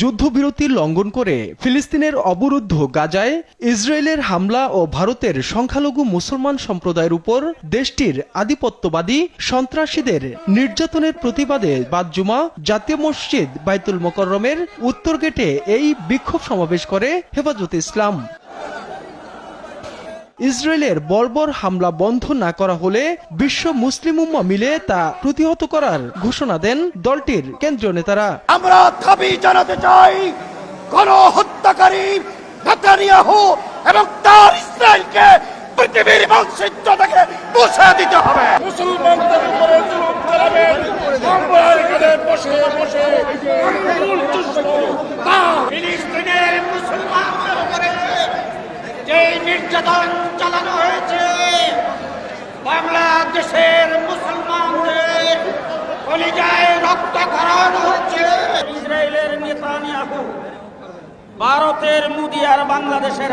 যুদ্ধবিরতি লঙ্ঘন করে ফিলিস্তিনের অবরুদ্ধ গাজায় ইসরায়েলের হামলা ও ভারতের সংখ্যালঘু মুসলমান সম্প্রদায়ের উপর দেশটির আধিপত্যবাদী সন্ত্রাসীদের নির্যাতনের প্রতিবাদে বাদজুমা জাতীয় মসজিদ বাইতুল মোকরমের উত্তর গেটে এই বিক্ষোভ সমাবেশ করে হেফাজতে ইসলাম। ইসরায়েলের বর্বর হামলা বন্ধ না করা হলে বিশ্ব মুসলিম উম্মা মিলে তা প্রতিহত করার ঘোষণা দেন দলটির কেন্দ্রীয় নেতারা। আমরা দাবি জানাতে চাই কোন হত্যাকারী নেতানিয়াহু এবং তার ইসরায়েলকে পৃথিবীর মানচিত্র থেকে মুছে দিতে হবে। মুসলমানদের উপরে জুলুম চালাবেন আমরা এখানে বসে বসে আঙ্গুল চুষবো তা ফিলিস্তিনের মুসলমানদের উপরে যে নির্যাতন চালানো হয়েছে। বাংলাদেশের মুসলমানদের কলিজায় রক্ত করানো হচ্ছে ইসরায়েলের নেতানিয়াহু, ভারতের মুদি আর বাংলাদেশের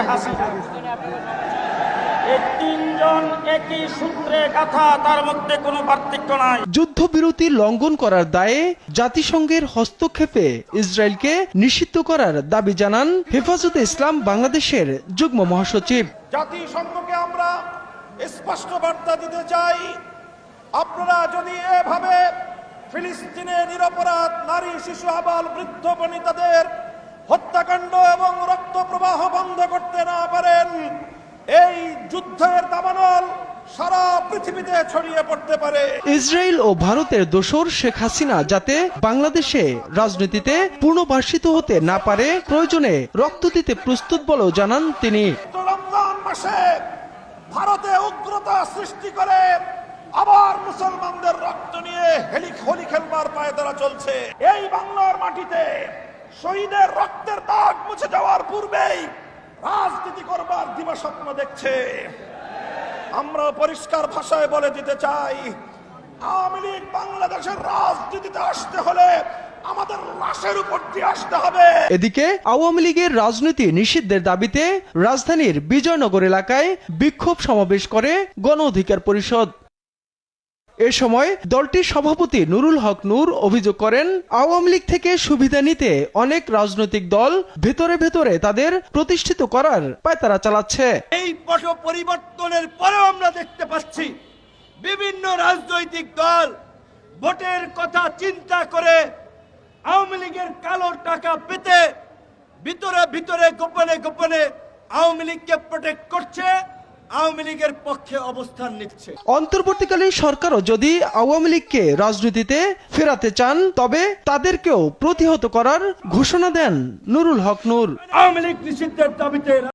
নাই। যুদ্ধবিরতি লঙ্ঘন করার দায়ে জাতিসংঘের হস্তক্ষেপে ইসরায়েলকে নিষিদ্ধ করার দাবি জানান হেফাজতে ইসলাম বাংলাদেশের যুগ্ম মহাসচিব। জাতিসংঘকে আমরা স্পষ্ট বার্তা দিতে চাই। আপনারা যদি এভাবে ফিলিস্তিনে নিরপরাধ নারী শিশু আবাল বৃদ্ধ বনিতাদের হত্যাকাণ্ড এবং রক্ত প্রবাহ বন্ধ করতে না পারেন এই যুদ্ধের দাবানল সারা পৃথিবীতে ছড়িয়ে পড়তে পারে। ইসরায়েল ও ভারতের দোসর শেখ হাসিনা যাতে বাংলাদেশে রাজনীতিতে পুনর্বাসিত হতে না পারে প্রয়োজনে রক্ত দিতে প্রস্তুত বলেও জানান তিনি। তো ভারতে উগ্রতা সৃষ্টি করে আবার মুসলমানদের রক্ত নিয়ে হেলি হোলি খেলবার পায়ে তারা চলছে। এই বাংলার মাটিতে শহীদের রক্তের দাগ মুছে যাওয়ার পূর্বেই রাজনীতি করবার দিবাস্বপ্ন দেখছে। আমরা পরিষ্কার ভাষায় বলে দিতে চাই, আওয়ামী লীগ বাংলাদেশের রাজনীতিতে আসতে হলে আমাদের লাশের উপর দিয়ে আসতে হবে। এদিকে আওয়ামী লীগের রাজনীতি নিষিদ্ধের দাবিতে রাজধানীর বিজয়নগর এলাকায় বিক্ষোভ সমাবেশ করে গণ অধিকার পরিষদ। এ সময় দলটির সভাপতি নুরুল হক নূর অভিযোগ করেন আওয়ামী লীগ থেকে সুবিধা নিতে অনেক রাজনৈতিক দল ভেতরে ভেতরে তাদের প্রতিষ্ঠিত করার পায়তারা চালাচ্ছে। এই পট পরিবর্তনের পরেও আমরা দেখতে পাচ্ছি বিভিন্ন রাজনৈতিক দল ভোটের কথা চিন্তা করে আওয়ামী লীগের কালো টাকা পেতে ভিতরে ভিতরে গোপনে গোপনে আওয়ামী লীগকে প্রোটেক্ট করছে আওয়ামী লীগের পক্ষে অবস্থান নিচ্ছে। অন্তর্বর্তীকালীন সরকারও যদি আওয়ামী লীগকে রাজনীতিতে ফেরাতে চান তবে তাদেরকেও প্রতিহত করার ঘোষণা দেন নুরুল হক নূর। আওয়ামী লীগ নিষিদ্ধের দাবিতে